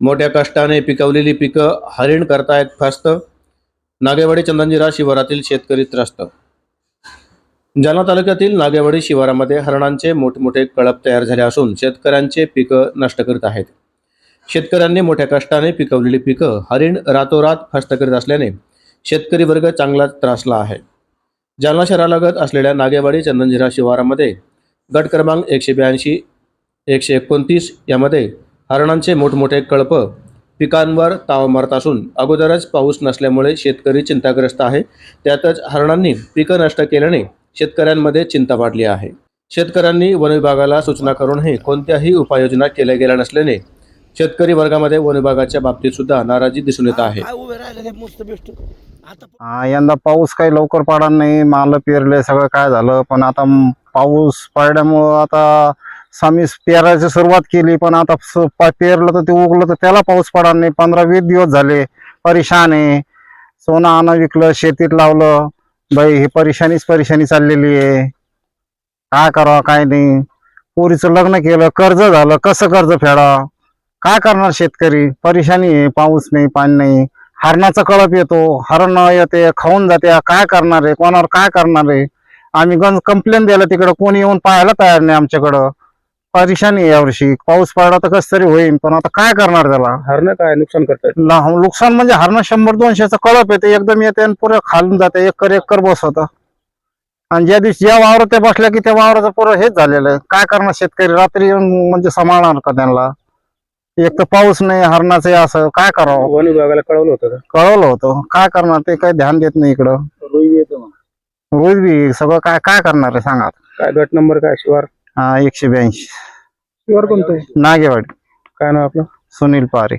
मोठ्या कष्टाने पिकवलेली पिकं हरिण करतायत फस्त. नागेवाडी चंदनजिरा शिवारातील शेतकरी त्रस्त. जालना तालुक्यातील नागेवाडी शिवारामध्ये हरणांचे मोठमोठे कळप तयार झाले असून शेतकऱ्यांचे पिकं नष्ट करीत आहेत. शेतकऱ्यांनी मोठ्या कष्टाने पिकवलेली पिकं हरिण रातोरात फस्त करीत असल्याने शेतकरी वर्ग चांगलाच त्रासला आहे. जालना शहरालगत असलेल्या नागेवाडी चंदनजिरा शिवारामध्ये गट क्रमांक एकशे ब्याऐंशी एकशे एकोणतीस यामध्ये हरणांचे मोठमोठे कळप पिकांवर ताव मारत असून अगोदरच पाऊस नसल्यामुळे शेतकरी चिंताग्रस्त आहे. त्यातच हरणांनी पिकं नष्ट केल्याने शेतकऱ्यांमध्ये चिंता वाढली आहे. शेतकऱ्यांनी वन विभागाला सूचना करूनही कोणत्याही उपाययोजना केल्या गेल्या नसल्याने शेतकरी वर्गामध्ये वन विभागाच्या बाबतीत सुद्धा नाराजी दिसून येत आहे. हा, यंदा पाऊस काही लवकर पडा नाही. माल पेरले सगळं काय झालं पण आता पाऊस पडल्यामुळं आता आम्ही पेरायची सुरुवात केली पण आता पेरलं तर ते उगलं तर त्याला पाऊस पडा नाही. पंधरा वीस दिवस झाले परेशान आहे. सोनं आणा विकलं शेतीत लावलं. बाई ही परेशानीच परेशानी चाललेली आहे. काय करावं काय नाही. पोरीचं लग्न केलं कर्ज झालं. कसं कर्ज फेडा काय करणार शेतकरी? परेशानी आहे. पाऊस नाही पाणी नाही. हरणाचा कळप येतो. हरण येते खाऊन जाते. काय करणार आहे? कोणावर काय करणार आहे? आम्ही गंज कंप्लेंट द्यायला तिकडं कोणी येऊन पाहायला तयार नाही आमच्याकडं. परेशानी आहे यावर्षी पाऊस पडला तर कसं तरी होईल पण आता काय करणार त्याला? हरणं काय नुकसान करतात ला- नुकसान म्हणजे हरणं शंभर दोनशेचा कळप येते एकदम येते आणि पुरं खालून जाते एकर एकर बसवत. आणि ज्या दिवशी ज्या वावरात ते बसल्या की त्या वावराचं पुरं हेच झालेलं आहे. काय करणार शेतकरी? रात्री येऊन म्हणजे सांभाळणार का त्यांना? एक तर पाऊस नाही हरणाचं आहे असं. काय करावं? वन विभागाला कळवलं होतं कळवलं होतं. काय करणार? ते काही ध्यान देत नाही इकडं. रोज बी सगळं काय काय करणार आहे सांगा काय गट नंबर काय शिवार? हा एकशे ब्याऐंशी. शिवार कोणतं नागेवाडी. काय नाव आपलं? सुनील पारे.